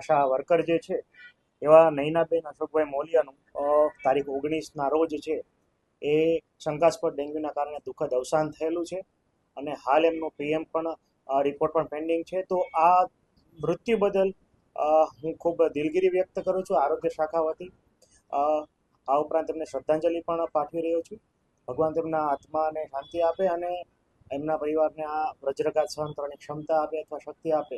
આશા worker જે છે, એવા નૈનાબેન અશોકભાઈ મોલિયાનું તારીખ ઓગણીસના રોજ છે, એ શંકાસ્પદ ડેન્ગ્યુના કારણે દુઃખદ અવસાન થયેલું છે અને હાલ એમનું પીએમ પણ રિપોર્ટ પણ પેન્ડિંગ છે. તો આ મૃત્યુ બદલ હું ખૂબ દિલગીરી વ્યક્ત કરું છું આરોગ્ય શાખા વતી. આ ઉપરાંત તેમને શ્રદ્ધાંજલિ પણ પાઠવી રહ્યો છું. ભગવાન તેમના આત્માને શાંતિ આપે અને એમના પરિવારને આ વજ્રઘાત સહન કરવાની ક્ષમતા આપે અથવા શક્તિ આપે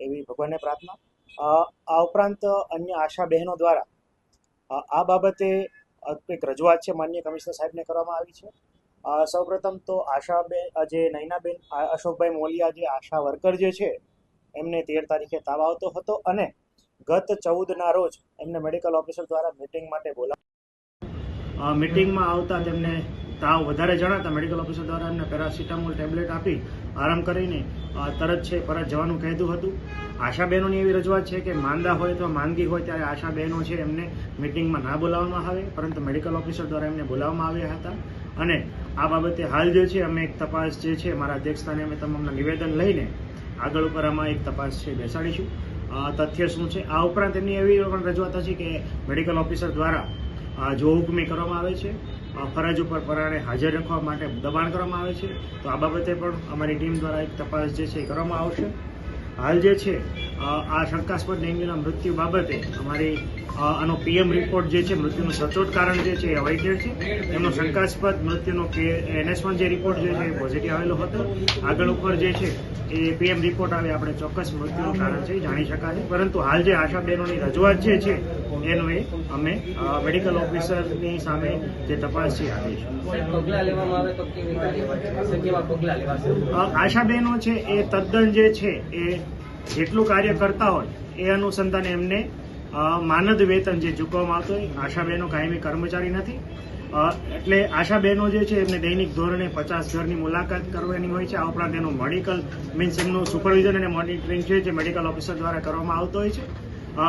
એવી ભગવાનને પ્રાર્થના. આ ઉપરાંત અન્ય આશા બહેનો દ્વારા આ બાબતે એક રજૂઆત છે માન્ય કમિશનર સાહેબને કરવામાં આવી છે. સૌપ્રથમ તો આશાબેન જે નૈનાબેન અશોકભાઈ મોલિયા જે આશા વર્કર જે છે, એમને તેર તારીખે તાવ આવતો હતો અને ગત ચૌદના રોજ એમને મેડિકલ ઓફિસર દ્વારા મિટિંગ માટે બોલાવ મિટિંગમાં આવતા તેમને તાવ વધારે જણાતા મેડિકલ ઓફિસર દ્વારા એમને પેરાસિટામોલ ટેબ્લેટ આપી આરામ કરીને તરત છે, પરત જવાનું કહેતું હતું. આશા બહેનોની એવી રજૂઆત છે કે માંદા હોય અથવા માંદગી હોય ત્યારે આશા બહેનો છે એમને મિટિંગમાં ના બોલાવવામાં આવે, પરંતુ મેડિકલ ઓફિસર દ્વારા એમને બોલાવવામાં આવ્યા હતા. અને આ બાબતે હાલ જે છે, અમે એક તપાસ જે છે, મારા અધ્યક્ષસ્થાને અમે તમામના નિવેદન લઈને આગળ ઉપર આમાં એક તપાસ છે, બેસાડીશું. તથ્ય શું છે? આ ઉપરાંત એમની એવી પણ રજૂઆત હતી કે મેડિકલ ઓફિસર દ્વારા જો હુકમી કરવામાં આવે છે. ફરજ ઉપર પરાણે હાજર રાખવા માટે દબાણ કરવામાં આવે છે. તો આ બાબતે પણ અમારી ટીમ દ્વારા એક તપાસ જે છે એ કરવામાં આવશે. હાલ જે છે આ શંકાસ્પદ ડેન્ગ્યુના મૃત્યુ બાબતે અમારી આનો પીએમ રિપોર્ટ જે છે મૃત્યુનું સચોટ કારણ જે છે એ અવાઇટેડ છે. એમનો શંકાસ્પદ મૃત્યુનો એનએસ વન જે રિપોર્ટ જે છે એ પોઝિટિવ આવેલો હતો. આગળ ઉપર જે છે એ પીએમ રિપોર્ટ આવે આપણે ચોક્કસ મૃત્યુનું કારણ છે એ જાણી શકાશે. પરંતુ હાલ જે આશા બહેનોની રજૂઆત જે છે એનો એ અમે મેડિકલ ઓફિસરની સામે જે તપાસ છે આપીશું આશા બહેનો છે એ તદ્દન જે છે એ જેટલું કાર્ય કરતા હોય એ અનુસંધાને એમને માનદ વેતન જે ચૂકવવામાં આવતું હોય આશાબેનો કાયમી કર્મચારી નથી. એટલે આશાબેનો જે છે, એમને દૈનિક ધોરણે પચાસ ઘરની મુલાકાત કરવાની હોય છે. આ ઉપરાંત એનું મેડિકલ મીન્સ એમનું સુપરવિઝન અને મોનિટરિંગ છે, જે મેડિકલ ઓફિસર દ્વારા કરવામાં આવતો હોય છે.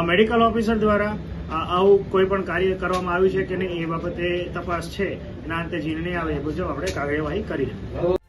મેડિકલ ઓફિસર દ્વારા આવું કોઈ પણ કાર્ય કરવામાં આવ્યું છે કે નહીં, એ બાબતે તપાસ છે. એના અંતે નિર્ણય આવે એ મુજબ આપણે કાર્યવાહી કરીશું